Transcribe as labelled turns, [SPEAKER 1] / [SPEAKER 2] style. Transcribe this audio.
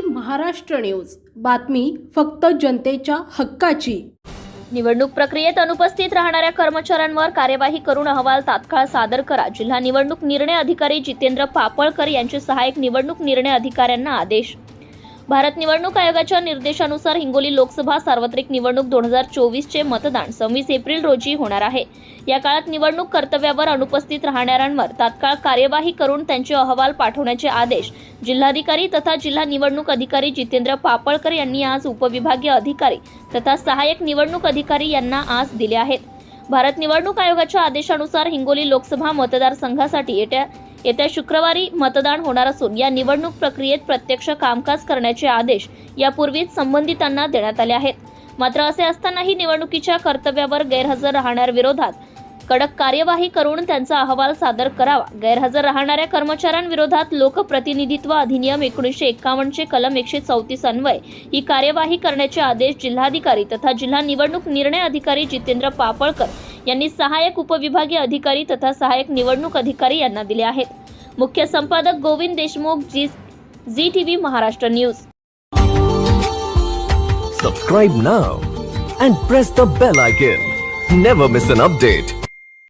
[SPEAKER 1] Maharashtra news. बातमी फक्त जनतेच्या हक्काची.
[SPEAKER 2] निवडणूक प्रक्रियेत अनुपस्थित राहणाऱ्या कर्मचाऱ्यांवर कार्यवाही करून अहवाल तात्काळ सादर करा. जिल्हा निवडणूक निर्णय अधिकारी जितेंद्र पापळकर यांचे सहाय्यक निवडणूक निर्णय अधिकाऱ्यांना आदेश. भारत निवडणूक आयोगाच्या निर्देशानुसार हिंगोली लोकसभा सार्वत्रिक निवडणूक दोन हजार चोवीसचे मतदान सव्वीस एप्रिल रोजी होणार आहे. या काळात निवडणूक कर्तव्यावर अनुपस्थित राहणाऱ्यांवर तात्काळ कार्यवाही करून त्यांचे अहवाल पाठवण्याचे आदेश जिल्हाधिकारी तथा जिल्हा निवडणूक अधिकारी जितेंद्र पापळकर यांनी आज उपविभागीय अधिकारी तथा सहाय्यक निवडणूक अधिकारी यांना आज दिले आहेत. भारत निवडणूक आयोगाच्या आदेशानुसार हिंगोली लोकसभा मतदारसंघासाठी येत्या येत्या शुक्रवारी मतदान होणार असून या निवडणूक प्रक्रियेत प्रत्यक्ष कामकाज करण्याचे आदेश यापूर्वीच संबंधितांना देण्यात आले आहेत. मात्र असे असतानाही निवडणुकीच्या कर्तव्यावर गैरहजर राहणाऱ्याविरोधात कडक कार्यवाही करून त्यांचा अहवाल सादर करावा. गैरहजर राहणाऱ्या कर्मचाऱ्यांविरोधात लोकप्रतिनिधित्व अधिनियम एकोणीसशे एक्कावन्नचे कलम एकशे चौतीस अन्वय ही कार्यवाही करण्याचे आदेश जिल्हाधिकारी तथा जिल्हा निवडणूक निर्णय अधिकारी जितेंद्र पापळकर यांनी सहाय्यक उपविभागीय अधिकारी तथा सहाय्यक निवडणूक अधिकारी यांना दिले आहेत. मुख्य संपादक Govind Deshmukh ji Zee TV Maharashtra news.
[SPEAKER 3] Subscribe now and press the bell icon never miss an update